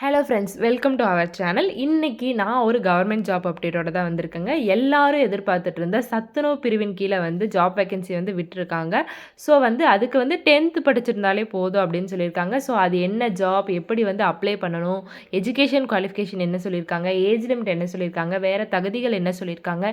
Hello friends welcome to our channel இன்றைக்கி நான் ஒரு கவர்மெண்ட் ஜாப் அப்டேட்டோட தான் வந்திருக்கேங்க. எல்லாரும் எதிர்பார்த்துட்டு இருந்த சத்துணவு பிரிவின் கீழே வந்து ஜாப் வேகன்சி வந்து விட்டுருக்காங்க. ஸோ வந்து அதுக்கு வந்து டென்த்து படிச்சிருந்தாலே போதும் அப்படின்னு சொல்லியிருக்காங்க. ஸோ அது என்ன ஜாப் எப்படி வந்து அப்ளை பண்ணணும் எஜுகேஷன் குவாலிஃபிகேஷன் என்ன சொல்லியிருக்காங்க ஏஜ் லிமிட் என்ன சொல்லியிருக்காங்க வேறு தகுதிகள் என்ன சொல்லியிருக்காங்க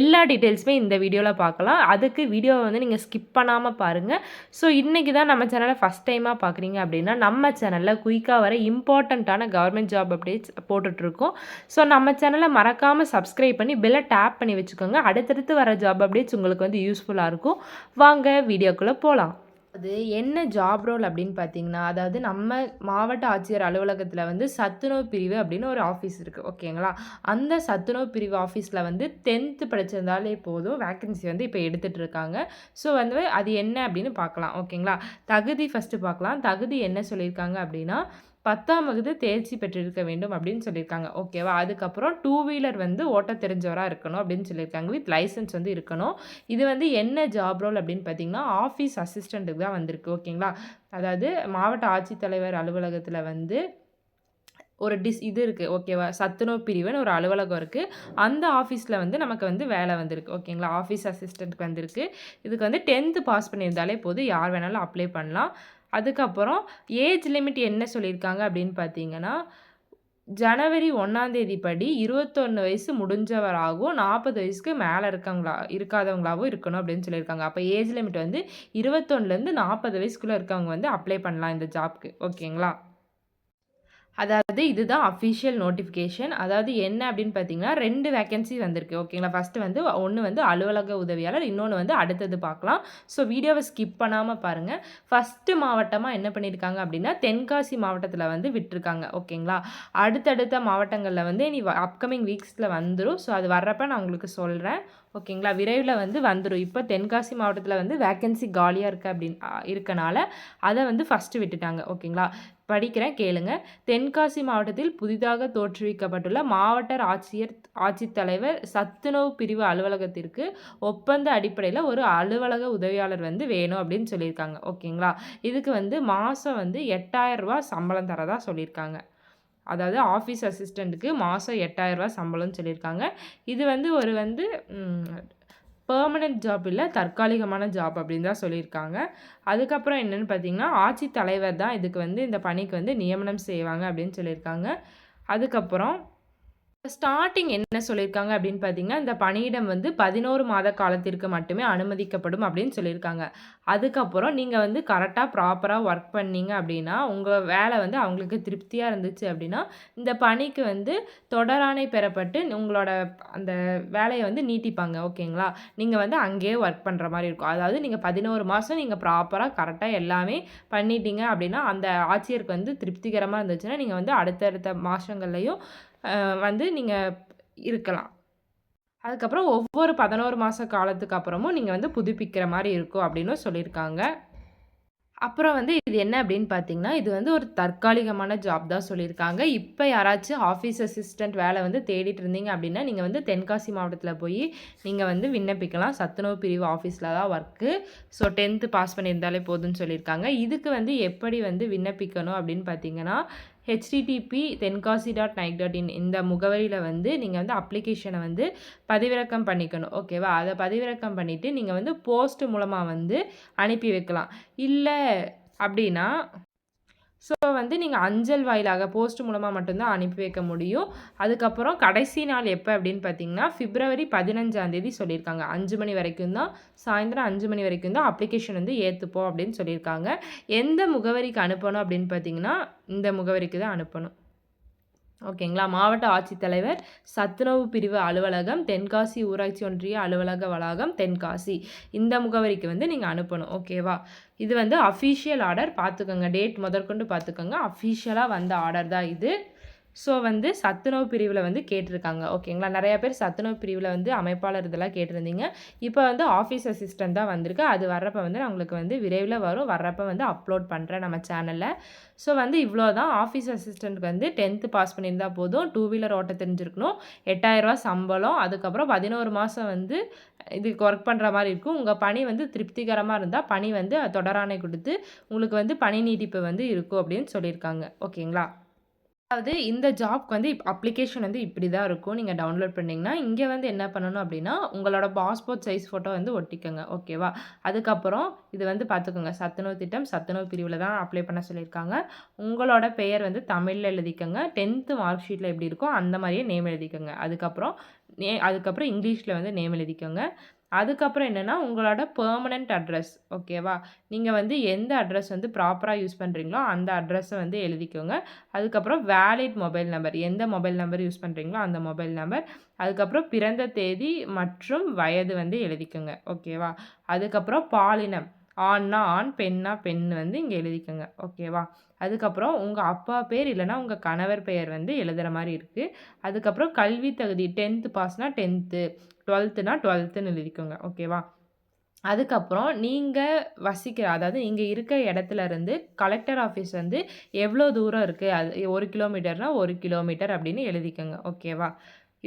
எல்லா டீட்டெயில்ஸுமே இந்த வீடியோவில் பார்க்கலாம். அதுக்கு வீடியோவை வந்து நீங்கள் ஸ்கிப் பண்ணாமல் பாருங்கள் ஸோ இன்றைக்கி தான் நம்ம சேனலை ஃபஸ்ட் டைமாக பார்க்குறீங்க அப்படின்னா நம்ம சேனலில் குயிக்காக வர இம்பார்ட்டண்ட்டான கவர்மெண்ட் ஜாப் அப்டேட்ஸ் போட்டுட்ருக்கோம். ஸோ நம்ம சேனலை மறக்காமல் சப்ஸ்கிரைப் பண்ணி பெல்லை டேப் பண்ணி வச்சுக்கோங்க. அடுத்தடுத்து வர ஜாப் அப்டேட்ஸ் உங்களுக்கு வந்து யூஸ்ஃபுல்லாக இருக்கும். வாங்க வீடியோக்குள்ளே போகலாம் அது என்ன ஜாப் ரோல் அப்படின்னு பார்த்தீங்கன்னா அதாவது நம்ம மாவட்ட ஆட்சியர் அலுவலகத்தில் வந்து சத்துணவு பிரிவு அப்படின்னு ஒரு ஆஃபீஸ் இருக்குது ஓகேங்களா? அந்த சத்துணவு பிரிவு ஆஃபீஸில் வந்து டென்த்து படிச்சிருந்தாலே போதும். வேக்கன்சி வந்து இப்போ எடுத்துகிட்டு இருக்காங்க ஸோ வந்து அது என்ன அப்படின்னு பார்க்கலாம். ஓகேங்களா? தகுதி ஃபஸ்ட்டு பார்க்கலாம். தகுதி என்ன சொல்லியிருக்காங்க அப்படின்னா பத்தாம் வகுப்பு தேர்ச்சி பெற்றிருக்க வேண்டும் அப்படின்னு சொல்லியிருக்காங்க. ஓகேவா அதுக்கப்புறம் டூ வீலர் வந்து ஓட்ட தெரிஞ்சவராக இருக்கணும் அப்படின்னு சொல்லியிருக்காங்க. வித் லைசன்ஸ் வந்து இருக்கணும். இது வந்து என்ன ஜாப் ரோல் அப்படின்னு பார்த்தீங்கன்னா ஆஃபீஸ் அசிஸ்டண்ட்டுக்கு தான் வந்திருக்கு. ஓகேங்களா அதாவது மாவட்ட ஆட்சித்தலைவர் அலுவலகத்தில் வந்து ஒரு டிஸ் இது இருக்குது ஓகேவா சத்துணவு பிரிவுன்னு ஒரு அலுவலகம் இருக்குது அந்த ஆஃபீஸில் வந்து நமக்கு வந்து வேலை வந்திருக்கு. ஓகேங்களா ஆஃபீஸ் அசிஸ்டண்ட்டுக்கு வந்திருக்கு. இதுக்கு வந்து டென்த்து பாஸ் பண்ணியிருந்தாலே போதும். யார் வேணாலும் அப்ளை பண்ணலாம். அதுக்கப்புறம் ஏஜ் லிமிட் என்ன சொல்லியிருக்காங்க அப்படின்னு பார்த்தீங்கன்னா ஜனவரி ஒன்றாந்தேதி படி இருபத்தொன்று வயசு முடிஞ்சவராகவும் நாற்பது வயசுக்கு மேலே இருக்கவங்களா இருக்காதவங்களாகவும் இருக்கணும் அப்படின்னு சொல்லியிருக்காங்க. அப்போ ஏஜ் லிமிட் வந்து இருபத்தொன்னுலேருந்து நாற்பது வயசுக்குள்ளே இருக்கவங்க வந்து அப்ளை பண்ணலாம் இந்த ஜாப்க்கு. ஓகேங்களா? அதாவது இதுதான் அஃபிஷியல் நோட்டிஃபிகேஷன் அதாவது என்ன அப்படின்னு பார்த்தீங்கன்னா ரெண்டு வேக்கன்சி வந்திருக்கு. ஓகேங்களா ஃபஸ்ட்டு வந்து ஒன்று வந்து அலுவலக உதவியாளர் இன்னொன்று வந்து அடுத்தது பார்க்கலாம். ஸோ வீடியோவை ஸ்கிப் பண்ணாமல் பாருங்கள் ஃபஸ்ட்டு மாவட்டமாக என்ன பண்ணியிருக்காங்க அப்படின்னா தென்காசி மாவட்டத்தில் வந்து விட்டுருக்காங்க. ஓகேங்களா அடுத்தடுத்த மாவட்டங்களில் வந்து இனி அப்கமிங் வீக்ஸில் வந்துடும் ஸோ அது வர்றப்ப நான் உங்களுக்கு சொல்கிறேன் ஓகேங்களா விரைவில் வந்து வந்துடும் இப்போ தென்காசி மாவட்டத்தில் வந்து வேக்கன்சி காலியாக இருக்குது அப்படின்னு இருக்கனால அதை வந்து ஃபஸ்ட்டு விட்டுட்டாங்க. ஓகேங்களா படிக்கிறேன் கேளுங்க. தென்காசி மாவட்டத்தில் புதிதாக தோற்றுவிக்கப்பட்டுள்ள மாவட்ட ஆட்சியர் ஆட்சித்தலைவர் சத்துணவு பிரிவு அலுவலகத்திற்கு ஒப்பந்த அடிப்படையில் ஒரு அலுவலக உதவியாளர் வந்து வேணும் அப்படின்னு சொல்லியிருக்காங்க. ஓகேங்களா? இதுக்கு வந்து மாதம் வந்து எட்டாயிரம் ரூபா சம்பளம் தரதா சொல்லியிருக்காங்க. அதாவது ஆஃபீஸ் அசிஸ்டண்ட்டுக்கு மாதம் எட்டாயிரரூபா சம்பளம்னு சொல்லியிருக்காங்க. இது வந்து ஒரு வந்து பெர்மனெண்ட் ஜாப் இல்லை தற்காலிகமான ஜாப் அப்படின்னு தான் சொல்லியிருக்காங்க. அதுக்கப்புறம் என்னென்னு பார்த்தீங்கன்னா ஆட்சி தலைவர் தான் இதுக்கு வந்து இந்த பணிக்கு வந்து நியமனம் செய்வாங்க அப்படின்னு சொல்லியிருக்காங்க. அதுக்கப்புறம் ஸ்டார்டிங் என்ன சொல்லியிருக்காங்க அப்படின்னு பார்த்தீங்கன்னா இந்த பணியிடம் வந்து பதினோரு மாத காலத்திற்கு மட்டுமே அனுமதிக்கப்படும் அப்படின்னு சொல்லியிருக்காங்க அதுக்கப்புறம் நீங்கள் வந்து கரெக்டாக ப்ராப்பராக ஒர்க் பண்ணீங்க அப்படின்னா உங்கள் வேலை வந்து அவங்களுக்கு திருப்தியாக இருந்துச்சு அப்படின்னா இந்த பணிக்கு வந்து தொடராணை பெறப்பட்டு உங்களோட அந்த வேலையை வந்து நீட்டிப்பாங்க ஓகேங்களா? நீங்கள் வந்து அங்கேயே ஒர்க் பண்ணுற மாதிரி இருக்கும். அதாவது நீங்கள் பதினோரு மாதம் நீங்கள் ப்ராப்பராக கரெக்டாக எல்லாமே பண்ணிட்டீங்க அப்படின்னா அந்த ஆட்சியருக்கு வந்து திருப்திகரமாக இருந்துச்சுன்னா நீங்கள் வந்து அடுத்தடுத்த மாதங்கள்லையும் வந்து நீங்கள் இருக்கலாம். அதுக்கப்புறம் ஒவ்வொரு பதினோரு மாத காலத்துக்கு அப்புறமும் நீங்கள் வந்து புதுப்பிக்கிற மாதிரி இருக்கும் அப்படின்னு சொல்லியிருக்காங்க. அப்புறம் வந்து இது என்ன அப்படின்னு பார்த்தீங்கன்னா இது வந்து ஒரு தற்காலிகமான ஜாப் தான் சொல்லியிருக்காங்க. இப்போ யாராச்சும் ஆஃபீஸ் அசிஸ்டண்ட் வேலை வந்து தேடிட்டு இருந்தீங்க அப்படின்னா நீங்கள் வந்து தென்காசி மாவட்டத்தில் போய் நீங்கள் வந்து விண்ணப்பிக்கலாம். சத்துணவு பிரிவு ஆஃபீஸில் தான் ஒர்க்கு ஸோ டென்த்து பாஸ் பண்ணியிருந்தாலே போதும்னு சொல்லியிருக்காங்க. இதுக்கு வந்து எப்படி வந்து விண்ணப்பிக்கணும் அப்படின்னு பார்த்தீங்கன்னா HTTP Tenkasi dot nic dot in இந்த முகவரியில் வந்து நீங்கள் வந்து அப்ளிகேஷனை வந்து பதிவிறக்கம் பண்ணிக்கணும். ஓகேவா அதை பதிவிறக்கம் பண்ணிவிட்டு நீங்கள் வந்து போஸ்ட் மூலமாக வந்து அனுப்பி வைக்கலாம். இல்லை அப்படின்னா ஸோ வந்து நீங்கள் அஞ்சல் வாயிலாக போஸ்ட் மூலமாக மட்டும்தான் அனுப்பி வைக்க முடியும். அதுக்கப்புறம் கடைசி நாள் எப்போ அப்படின்னு பார்த்தீங்கன்னா பிப்ரவரி பதினஞ்சாந்தேதி சொல்லியிருக்காங்க. அஞ்சு மணி வரைக்கும் தான் சாயந்தரம் அஞ்சு மணி வரைக்கும் தான் அப்ளிகேஷன் வந்து ஏற்றுப்போம் அப்படின்னு சொல்லியிருக்காங்க. எந்த முகவரிக்கு அனுப்பணும் அப்படின்னு பார்த்தீங்கன்னா இந்த முகவரிக்கு தான் அனுப்பணும். ஓகேங்களா? மாவட்ட ஆட்சித்தலைவர் சத்துணவு பிரிவு அலுவலகம் தென்காசி ஊராட்சி ஒன்றிய அலுவலக வளாகம் தென்காசி. இந்த முகவரிக்கு வந்து நீங்கள் அனுப்பணும். ஓகேவா? இது வந்து அஃபீஷியல் ஆர்டர் பார்த்துக்கோங்க டேட் முதற்கொண்டு பார்த்துக்கோங்க அஃபீஷியலாக வந்த ஆர்டர் தான் இது. ஸோ வந்து சத்துணவு பிரிவில் வந்து கேட்டிருக்காங்க. ஓகேங்களா நிறையா பேர் சத்துணவு பிரிவில் வந்து அமைப்பாளர் இதெல்லாம் கேட்டிருந்தீங்க. இப்போ வந்து ஆஃபீஸ் அசிஸ்டன்ட் தான் வந்திருக்கு. அது வர்றப்போ வந்து நான் உங்களுக்கு வந்து விரைவில் வரும். வர்றப்போ வந்து அப்லோட் பண்ணுறேன் நம்ம சேனலில் ஸோ வந்து இவ்வளோ தான். ஆஃபீஸ் அசிஸ்டண்ட்டுக்கு வந்து டென்த்து பாஸ் பண்ணியிருந்தால் போதும். டூ வீலர் ஓட்ட தெரிஞ்சிருக்கணும். எட்டாயிரரூவா சம்பளம். அதுக்கப்புறம் பதினோரு மாதம் வந்து இதுக்கு ஒர்க் பண்ணுற மாதிரி இருக்கும். உங்கள் பணி வந்து திருப்திகரமாக இருந்தால் பணி வந்து தொடராணை கொடுத்து உங்களுக்கு வந்து பணி நீட்டிப்பு வந்து இருக்கும் அப்படின்னு சொல்லியிருக்காங்க. ஓகேங்களா அதாவது இந்த ஜாப்க்கு வந்து இப் அப்ளிகேஷன் வந்து இப்படி தான் இருக்கும். நீங்கள் டவுன்லோட் பண்ணிங்கன்னா இங்கே வந்து என்ன பண்ணணும் அப்படின்னா உங்களோட பாஸ்போர்ட் சைஸ் ஃபோட்டோ வந்து ஒட்டிக்கோங்க ஓகேவா? அதுக்கப்புறம் இது வந்து பார்த்துக்கோங்க. சத்துணவு திட்டம், சத்துணவு பிரிவில் தான் அப்ளை பண்ண சொல்லியிருக்காங்க. உங்களோட பெயர் வந்து தமிழில் எழுதிக்கோங்க டென்த்து மார்க் ஷீட்டில் எப்படி இருக்கோ அந்த மாதிரியே நேம் எழுதிக்கோங்க அதுக்கப்புறம் நே அதுக்கப்புறம் இங்கிலீஷில் வந்து நேம் எழுதிக்கோங்க. அதுக்கப்புறம் என்னென்னா உங்களோட பெர்மனன்ட் அட்ரஸ் ஓகேவா? நீங்கள் வந்து எந்த அட்ரஸ் வந்து ப்ராப்பராக யூஸ் பண்ணுறீங்களோ அந்த அட்ரஸை வந்து எழுதிக்கோங்க. அதுக்கப்புறம் வேலிட் மொபைல் நம்பர். எந்த மொபைல் நம்பர் யூஸ் பண்ணுறீங்களோ அந்த மொபைல் நம்பர். அதுக்கப்புறம் பிறந்த தேதி மற்றும் வயது வந்து எழுதிக்கோங்க. ஓகேவா? அதுக்கப்புறம் பாலினம். ஆண்னா ஆண், பெண்ணா பெண் வந்து இங்கே எழுதிக்கோங்க. ஓகேவா? அதுக்கப்புறம் உங்கள் அப்பா பேர் இல்லைனா உங்கள் கணவர் பெயர் வந்து எழுதுகிற மாதிரி இருக்குது அதுக்கப்புறம் கல்வி தகுதி 10த் பாஸ்னா 10த்து, 12த்னா 12த்துன்னு எழுதிக்கோங்க. ஓகேவா? அதுக்கப்புறம் நீங்கள் வசிக்கிற அதாவது இங்கே இருக்க இடத்துல இருந்து கலெக்டர் ஆஃபீஸ் வந்து எவ்வளோ தூரம் இருக்குது அது ஒரு கிலோமீட்டர்னா ஒரு கிலோமீட்டர் அப்படின்னு எழுதிக்கோங்க. ஓகேவா?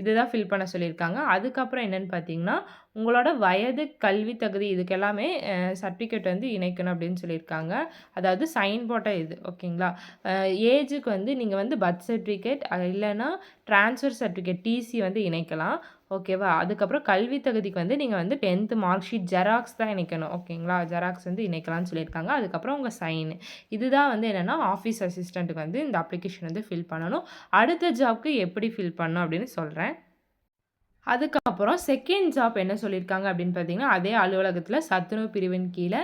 இதுதான் ஃபில் பண்ண சொல்லியிருக்காங்க. அதுக்கப்புறம் என்னன்னு பார்த்தீங்கன்னா, உங்களோட வயது, கல்வி தகுதி இதுக்கெல்லாமே சர்டிஃபிகேட் வந்து இணைக்கணும் அப்படின்னு சொல்லியிருக்காங்க. அதாவது சைன் போட்ட இது ஓகேங்களா? ஏஜுக்கு வந்து நீங்கள் வந்து பர்த் சர்டிஃபிகேட் இல்லைன்னா ட்ரான்ஸ்ஃபர் சர்டிஃபிகேட் டிசி வந்து இணைக்கலாம். ஓகேவா? அதுக்கப்புறம் கல்வி தகுதிக்கு வந்து நீங்கள் வந்து 10த் மார்க் ஷீட் ஜெராக்ஸ் தான் இணைக்கணும். ஓகேங்களா? ஜெராக்ஸ் வந்து இணைக்கலாம்னு சொல்லியிருக்காங்க. அதுக்கப்புறம் உங்கள் சைன். இதுதான் வந்து என்னன்னா, ஆஃபீஸ் அசிஸ்டண்ட்டுக்கு வந்து இந்த அப்ளிகேஷன் வந்து ஃபில் பண்ணணும். அடுத்த ஜாப்க்கு எப்படி ஃபில் பண்ணணும் அப்படின்னு சொல்கிறேன் அதுக்கப்புறம் செகண்ட் ஜாப் என்ன சொல்லியிருக்காங்க அப்படின்னு பார்த்தீங்கன்னா, அதே அலுவலகத்தில் சத்துணவு பிரிவின் கீழே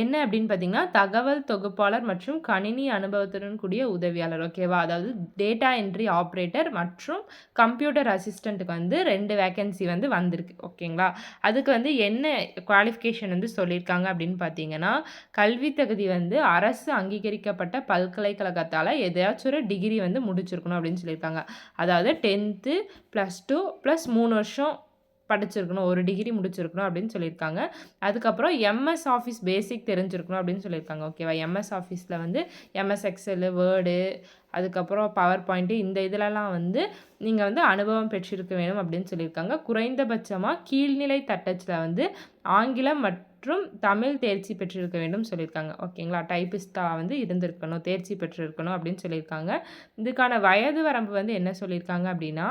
என்ன அப்படின்னு பார்த்தீங்கன்னா, தகவல் தொகுப்பாளர் மற்றும் கணினி அனுபவத்துடன் கூடிய உதவியாளர். ஓகேவா? அதாவது டேட்டா என்ட்ரி ஆப்ரேட்டர் மற்றும் கம்ப்யூட்டர் அசிஸ்டண்ட்டுக்கு வந்து ரெண்டு வேக்கன்சி வந்து வந்திருக்கு. ஓகேங்களா? அதுக்கு வந்து என்ன குவாலிஃபிகேஷன் வந்து சொல்லியிருக்காங்க அப்படின்னு பார்த்தீங்கன்னா, கல்வி தகுதி வந்து அரசு அங்கீகரிக்கப்பட்ட பல்கலைக்கழகத்தால் எதையாச்சும் ஒரு டிகிரி வந்து முடிச்சிருக்கணும் அப்படின்னு சொல்லியிருக்காங்க. அதாவது 10த்து ப்ளஸ் டூ ப்ளஸ் மூணு வருஷம் படிச்சிருக்கணும். ஒரு டிகிரி முடிச்சிருக்கணும் அப்படின்னு சொல்லியிருக்காங்க. அதுக்கப்புறம் எம்எஸ் ஆஃபீஸ் பேசிக் தெரிஞ்சிருக்கணும் அப்படின்னு சொல்லியிருக்காங்க. ஓகேவா? எம்எஸ் ஆஃபீஸில் வந்து எம்எஸ் எக்ஸெல், வேர்டு அதுக்கப்புறம் பவர் பாயிண்ட்டு இந்த இதிலலாம் வந்து நீங்கள் வந்து அனுபவம் பெற்றிருக்க வேணும் அப்படின்னு சொல்லியிருக்காங்க. குறைந்தபட்சமாக கீழ்நிலை தட்டச்சில் வந்து ஆங்கிலம் மற்றும் தமிழ் தேர்ச்சி பெற்றிருக்க வேண்டும் சொல்லியிருக்காங்க. ஓகேங்களா? டைப்பிஸ்ட்டா வந்து இருந்திருக்கணும். தேர்ச்சி பெற்றிருக்கணும் அப்படின்னு சொல்லியிருக்காங்க. இதுக்கான வயது வரம்பு வந்து என்ன சொல்லியிருக்காங்க அப்படின்னா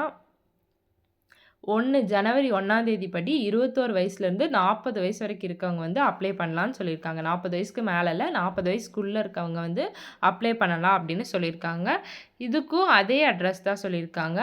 ஒன்று ஜனவரி 1ஆம் தேதி படி 21 வயசுலேருந்து 40 வயசு வரைக்கும் இருக்கவங்க வந்து அப்ளை பண்ணலான்னு சொல்லியிருக்காங்க. 40 வயசுக்கு மேலே இல்லை நாற்பது வயசுக்குள்ளே இருக்கவங்க வந்து அப்ளை பண்ணலாம் அப்படின்னு சொல்லியிருக்காங்க. இதுக்கும் அதே அட்ரஸ் தான் சொல்லியிருக்காங்க.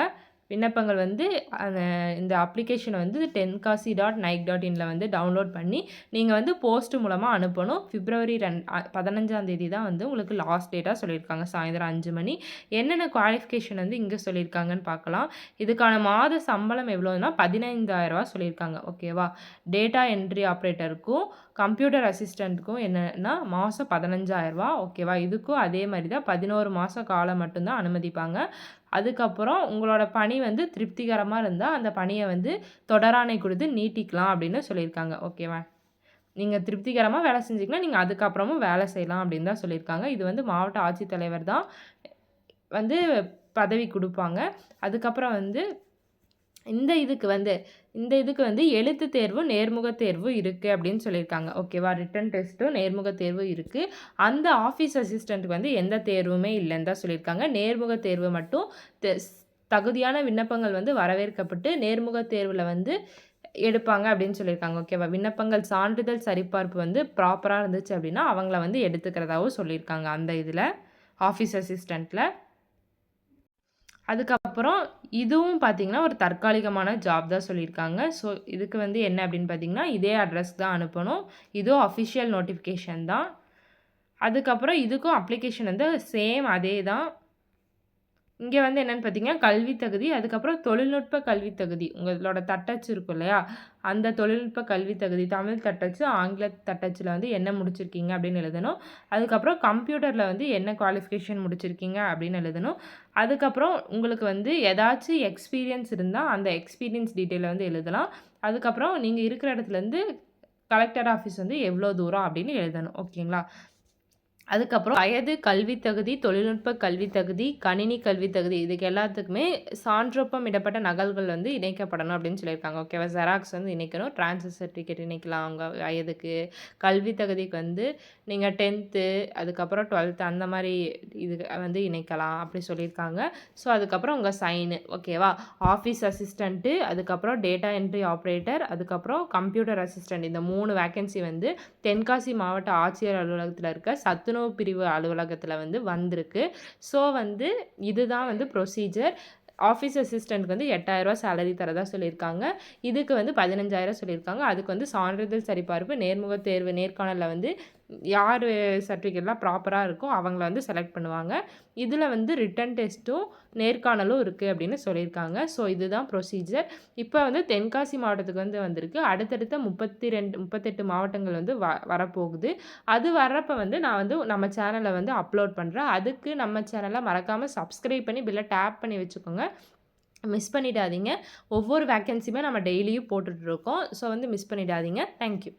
விண்ணப்பங்கள் வந்து அந்த இந்த அப்ளிகேஷனை வந்து தென்காசி டாட் நைக் டாட் இன்ல வந்து டவுன்லோட் பண்ணி, நீங்கள் வந்து போஸ்ட் மூலமாக அனுப்பணும். பிப்ரவரி ரெண் பதினஞ்சாம் தேதி தான் வந்து உங்களுக்கு லாஸ்ட் டேட்டாக சொல்லியிருக்காங்க. சாயந்தரம் அஞ்சு மணி. என்னென்ன குவாலிஃபிகேஷன் வந்து இங்கே சொல்லியிருக்காங்கன்னு பார்க்கலாம். இதுக்கான மாத சம்பளம் எவ்வளோன்னா ரூ. 15,000 சொல்லியிருக்காங்க. ஓகேவா? டேட்டா என்ட்ரி ஆப்ரேட்டருக்கும் கம்ப்யூட்டர் அசிஸ்டன்ட்க்கும் என்னன்னா மாசம் ரூ. 15,000 ஓகேவா? இதுக்கும் அதே மாதிரி தான் பதினோரு மாதம் காலம் மட்டும்தான் அனுமதிப்பாங்க. அதுக்கப்புறம் உங்களோட பணி வந்து திருப்திகரமாக இருந்தால் அந்த பணியை வந்து தொடராணை கொடுத்து நீட்டிக்கலாம் அப்படின்னு சொல்லியிருக்காங்க. ஓகேவா? நீங்கள் திருப்திகரமாக வேலை செஞ்சீங்கன்னா, நீங்கள் அதுக்கப்புறமும் வேலை செய்யலாம் அப்படின்னு தான் சொல்லியிருக்காங்க. இது வந்து மாவட்ட ஆட்சித்தலைவர் தான் வந்து பதவி கொடுப்பாங்க அதுக்கப்புறம் வந்து இந்த இதுக்கு வந்து இந்த இதுக்கு வந்து எழுத்து தேர்வு, நேர்முக தேர்வு இருக்குது அப்படின்னு சொல்லியிருக்காங்க. ஓகேவா? ரிட்டன் டெஸ்ட்டும், நேர்முக தேர்வும் இருக்குது அந்த ஆஃபீஸ் அசிஸ்டன்ட்க்கு வந்து எந்த தேர்வுமே இல்லைன்னு தான் சொல்லியிருக்காங்க. நேர்முக தேர்வு மட்டும் தகுதியான விண்ணப்பங்கள் வந்து வரவேற்கப்பட்டு, நேர்முக தேர்வில் வந்து எடுப்பாங்க அப்படின்னு சொல்லியிருக்காங்க. ஓகேவா? விண்ணப்பங்கள் சான்றிதழ் சரிபார்ப்பு வந்து ப்ராப்பராக இருந்துச்சு அப்படின்னா, அவங்கள வந்து எடுத்துக்கிறதாவும் சொல்லியிருக்காங்க அந்த இதில் ஆஃபீஸ் அசிஸ்டண்ட்டில் அதுக்கப்புறம் இதுவும் பார்த்தீங்கன்னா, ஒரு தற்காலிகமான ஜாப் தான் சொல்லியிருக்காங்க. ஸோ, இதுக்கு வந்து என்ன அப்படின்னு பார்த்தீங்கன்னா, இதே அட்ரஸ் தான் அனுப்பணும். இதுவும் அஃபிஷியல் நோட்டிஃபிகேஷன் தான். அதுக்கப்புறம் இதுக்கும் அப்ளிகேஷன் வந்து சேம் அதே தான். இங்கே வந்து என்னென்னு பார்த்தீங்கன்னா, கல்வி தகுதி, அதுக்கப்புறம் தொழில்நுட்ப கல்வி தகுதி. உங்களோட தட்டச்சு இருக்கும் இல்லையா? அந்த தொழில்நுட்ப கல்வி தகுதி தமிழ் தட்டச்சு, ஆங்கில தட்டச்சில் வந்து என்ன முடிச்சிருக்கீங்க அப்படின்னு எழுதணும். அதுக்கப்புறம் கம்ப்யூட்டரில் வந்து என்ன குவாலிஃபிகேஷன் முடிச்சிருக்கீங்க அப்படின்னு எழுதணும். அதுக்கப்புறம் உங்களுக்கு வந்து ஏதாச்சும் எக்ஸ்பீரியன்ஸ் இருந்தால் அந்த எக்ஸ்பீரியன்ஸ் டீட்டெயிலை வந்து எழுதலாம். அதுக்கப்புறம் நீங்கள் இருக்கிற இடத்துலேருந்து கலெக்டர் ஆஃபீஸ் வந்து எவ்வளோ தூரம் அப்படின்னு எழுதணும். ஓகேங்களா? அதுக்கப்புறம் வயது கல்வி தகுதி தொழில்நுட்ப கல்வி தகுதி கணினி கல்வி தகுதி இதுக்கு எல்லாத்துக்குமே சான்றொப்பம் இடப்பட்ட நகல்கள் வந்து இணைக்கப்படணும் அப்படின்னு சொல்லியிருக்காங்க. ஓகேவா ஜெராக்ஸ் வந்து இணைக்கணும் ட்ரான்ஸ்ஃபர் சர்டிஃபிகேட் இணைக்கலாம் அவங்க வயதுக்கு. கல்வி தகுதிக்கு வந்து நீங்கள் டென்த்து அதுக்கப்புறம் டுவெல்த்து அந்த மாதிரி இது வந்து இணைக்கலாம் அப்படி சொல்லியிருக்காங்க. ஸோ அதுக்கப்புறம் உங்கள் சைனு ஓகேவா ஆஃபீஸ் அசிஸ்டண்ட்டு அதுக்கப்புறம் டேட்டா என்ட்ரி ஆப்ரேட்டர் அதுக்கப்புறம் கம்ப்யூட்டர் அசிஸ்டண்ட் இந்த மூணு வேக்கன்சி வந்து தென்காசி மாவட்ட ஆட்சியர் அலுவலகத்தில் இருக்க சத்துணவு பிரிவு அலுவலகத்தில் வந்து வந்திருக்கு. ஸோ வந்து இதுதான் வந்து ப்ரொசீஜர் ஆஃபீஸ் அசிஸ்டண்ட்க்கு வந்து எட்டாயிரரூவா சேலரி தரதா சொல்லியிருக்காங்க. இதுக்கு வந்து பதினஞ்சாயிரம் சொல்லியிருக்காங்க. அதுக்கு வந்து சான்றிதழ் சரிபார்ப்பு நேர்முக தேர்வு நேர்காணலில் வந்து யார் சர்டிஃபிகேட்லாம் ப்ராப்பராக இருக்கோ அவங்கள வந்து செலக்ட் பண்ணுவாங்க. இதில் வந்து ரிட்டன் டெஸ்ட்டும் நேர்காணலும் இருக்குது அப்படின்னு சொல்லியிருக்காங்க. ஸோ இதுதான் ப்ரொசீஜர் இப்போ வந்து தென்காசி மாவட்டத்துக்கு வந்து வந்திருக்கு. அடுத்தடுத்த முப்பத்தி ரெண்டு முப்பத்தெட்டு மாவட்டங்கள் வந்து வ வரப்போகுது. அது வர்றப்போ வந்து நான் வந்து நம்ம சேனலை வந்து அப்லோட் பண்ணுறேன் அதுக்கு நம்ம சேனலை மறக்காமல் சப்ஸ்கிரைப் பண்ணி பில்லை டேப் பண்ணி வச்சுக்கோங்க. மிஸ் பண்ணிடாதீங்க. ஒவ்வொரு வேக்கன்சியுமே நம்ம டெய்லியும் போட்டுட்ருக்கோம் ஸோ வந்து மிஸ் பண்ணிடாதீங்க. தேங்க்யூ